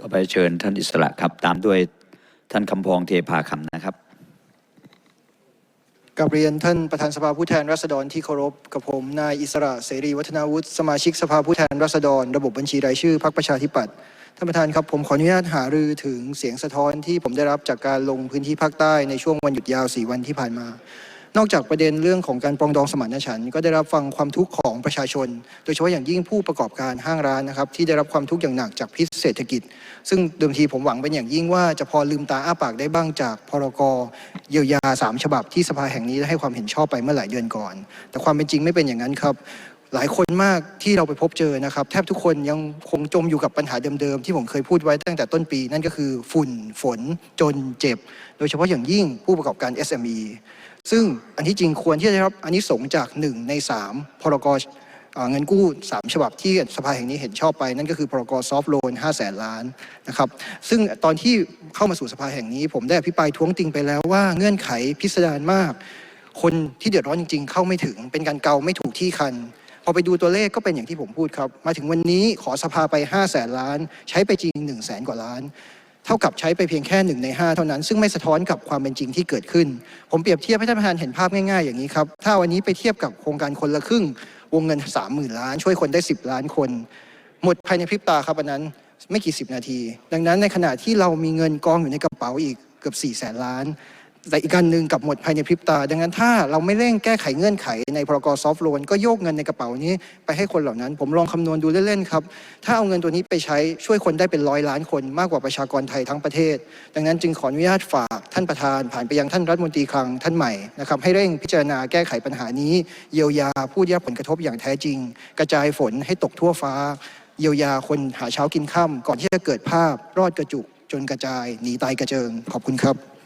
ต่อไปเชิญท่านอิสระครับ ตามด้วยท่านคำพองเทพาคำนะครับกับเรียนท่านประธานสภาผู้แทนราษฎรที่เคารพกับผมนายอิสระเสรีวัฒนาวุฒิสมาชิกสภาผู้แทนราษฎร ระบบบัญชีรายชื่อพรรคประชาธิปัตย์ท่านประธานครับผมขออนุญาตหารือถึงเสียงสะท้อนที่ผมได้รับจากการลงพื้นที่ภาคใต้ในช่วงวันหยุดยาว 4 วันที่ผ่านมา นอกจากประเด็นเรื่องของการปรองดองสมานฉันท์ก็ได้รับฟังความทุกข์ของประชาชน โดยเฉพาะอย่างยิ่งผู้ประกอบการห้างร้านนะครับที่ได้รับความทุกข์อย่างหนักจากพิษเศรษฐกิจ ซึ่งเดิมทีผมหวังเป็นอย่างยิ่งว่าจะพอลืมตาอ้าปากได้บ้างจากพรกเยียวยาสามฉบับที่สภาแห่งนี้ได้ให้ความเห็นชอบไปเมื่อหลายเดือนก่อน แต่ความเป็นจริงไม่เป็นอย่างนั้นครับ หลายคนมากที่เราไปพบเจอนะครับ แทบทุกคนยังคงจมอยู่กับปัญหาเดิมๆ ที่ผมเคยพูดไว้ตั้งแต่ต้นปี นั่นก็คือฝุ่นฝนจนเจ็บ โดยเฉพาะอย่างยิ่งผู้ประกอบการ SME ซึ่งอันที่จริงควรที่จะได้รับอันนี้สงจาก 1 ใน 3 พรกเอ่อเงินกู้ 3 ฉบับที่สภาแห่งนี้เห็นชอบไป นั่นก็คือพรกซอฟท์โลน5แสนล้านนะครับซึ่งตอนที่เข้ามาสู่สภาแห่งนี้ ผมได้อภิปรายท้วงติงไปแล้วว่าเงื่อนไขพิสดารมาก คนที่เดือดร้อนจริง ๆ เข้าไม่ถึงเป็นการเกาไม่ถูกที่คัน อไปดูตัวเลขก็เป็นอย่างที่ผมพูดครับ มาถึงวันนี้ขอสภาไป 5 0 0แสนล้าน ใช้ไปจริง1 0 0 0 0แสนกว่าล้าน เท่ากับใช้ไปเพียงแค่หนึ่งใน 5 เท่านั้น ซึ่งไม่สะท้อนกับความเป็นจริงที่เกิดขึ้น ผมเปรียบเทียบให้ท่านประธานเห็นภาพง่ายๆอย่างนี้ครับ ถ้าวันนี้ไปเทียบกับโครงการคนละครึ่ง วงเงิน 30,000 ล้าน ช่วยคนได้ 10 ล้านคน หมดภายในพริบตาครับอันนั้นไม่กี่สิบนาที ดังนั้นในขณะที่เรามีเงินกองอยู่ในกระเป๋าอีกเกือบ4 0 0แสนล้าน แต่อีกการหนึ่งกับหมดภายในพริบตา ดังนั้นถ้าเราไม่เร่งแก้ไขเงื่อนไขในพรกซอฟท์โลนก็โยกเงินในกระเป๋านี้ไปให้คนเหล่านั้น ผมลองคำนวณดูเล่นๆครับ ถ้าเอาเงินตัวนี้ไปใช้ช่วยคนได้เป็นร้อยล้านคนมากกว่าประชากรไทยทั้งประเทศ ดังนั้นจึงขออนุญาตฝากท่านประธาน ผ่านไปยังท่านรัฐมนตรีคลังท่านใหม่นะครับให้เร่งพิจารณาแก้ไขปัญหานี้ เยียวยาผู้ได้รับผลกระทบอย่างแท้จริง กระจายฝนให้ตกทั่วฟ้า เยียวยาคนหาเช้ากินค่ำก่อนที่จะเกิดภาพรอดกระจุกจนกระจายหนีตายกระเจิงขอบคุณครับ